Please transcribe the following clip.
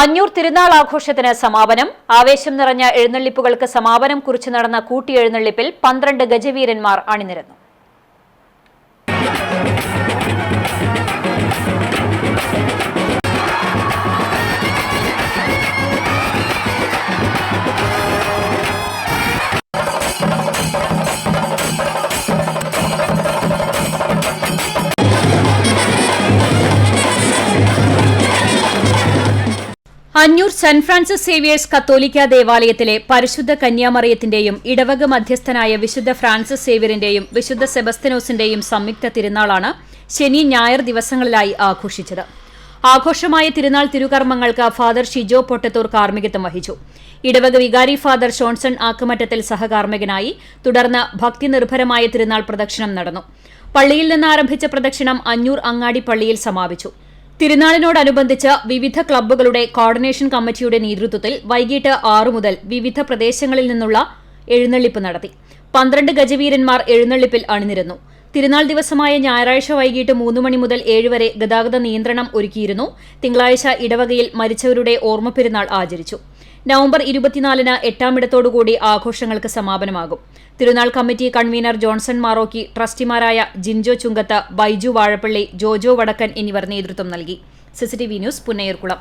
അഞ്ഞൂർ തിരുനാൾ ആഘോഷത്തിന് സമാപനം. ആവേശം നിറഞ്ഞ എഴുന്നള്ളിപ്പുകൾക്ക് സമാപനം കുറിച്ച് നടന്ന കൂട്ടിയെഴുന്നള്ളിപ്പിൽ പന്ത്രണ്ട് ഗജവീരന്മാർ അണിനിരന്നു. അഞ്ഞൂർ സെന്റ് ഫ്രാൻസിസ് സേവിയേഴ്സ് കത്തോലിക്ക ദേവാലയത്തിലെ പരിശുദ്ധ കന്യാമറിയത്തിന്റെയും ഇടവക മധ്യസ്ഥനായ വിശുദ്ധ ഫ്രാൻസിസ് സേവ്യറിന്റെയും വിശുദ്ധ സെബസ്തനോസിന്റെയും സംയുക്ത തിരുനാളാണ് ശനി ഞായർ ദിവസങ്ങളിലായി ആഘോഷിച്ചത്. ആഘോഷമായ തിരുനാൾ തിരുകർമ്മങ്ങൾക്ക് ഫാദർ ഷിജോ പൊട്ടത്തൂർ കാർമ്മികത്വം വഹിച്ചു. ഇടവക വികാരി ഫാദർ ഷോൺസൺ ആക്കുമറ്റത്തിൽ സഹകാർമ്മികനായി തുടർന്ന് ഭക്തിനിർഭരമായ തിരുനാൾ പ്രദക്ഷിണം നടന്നു. പള്ളിയിൽ നിന്ന് ആരംഭിച്ച പ്രദക്ഷിണം അഞ്ഞൂർ അങ്ങാടി പള്ളിയിൽ സമാപിച്ചു. തിരുനാളിനോടനുബന്ധിച്ച് വിവിധ ക്ലബ്ബുകളുടെ കോർഡിനേഷൻ കമ്മിറ്റിയുടെ നേതൃത്വത്തിൽ വൈകിട്ട് ആറു മുതൽ വിവിധ പ്രദേശങ്ങളിൽ നിന്നുള്ള എഴുന്നള്ളിപ്പ് നടത്തി. പന്ത്രണ്ട് ഗജവീരന്മാർ എഴുന്നള്ളിപ്പിൽ അണിനിരുന്നു. തിരുനാൾ ദിവസമായ ഞായറാഴ്ച വൈകിട്ട് മൂന്ന് മണി മുതൽ ഏഴ് വരെ ഗതാഗത നിയന്ത്രണം ഒരുക്കിയിരുന്നു. തിങ്കളാഴ്ച ഇടവകയിൽ മരിച്ചവരുടെ ഓർമ്മ പെരുന്നാൾ ആചരിച്ചു. നവംബർ ഇരുപത്തിനാലിന് എട്ടാമിടത്തോടുകൂടി ആഘോഷങ്ങൾക്ക് സമാപനമാകും. തിരുനാൾ കമ്മിറ്റി കൺവീനർ ജോൺസൺ മാറോക്കി ട്രസ്റ്റിമാരായ ജിൻജോ ചുങ്കത്ത് ബൈജു വാഴപ്പള്ളി ജോജോ വടക്കൻ എന്നിവർ നേതൃത്വം നൽകി. CCTV news Punnayurkulam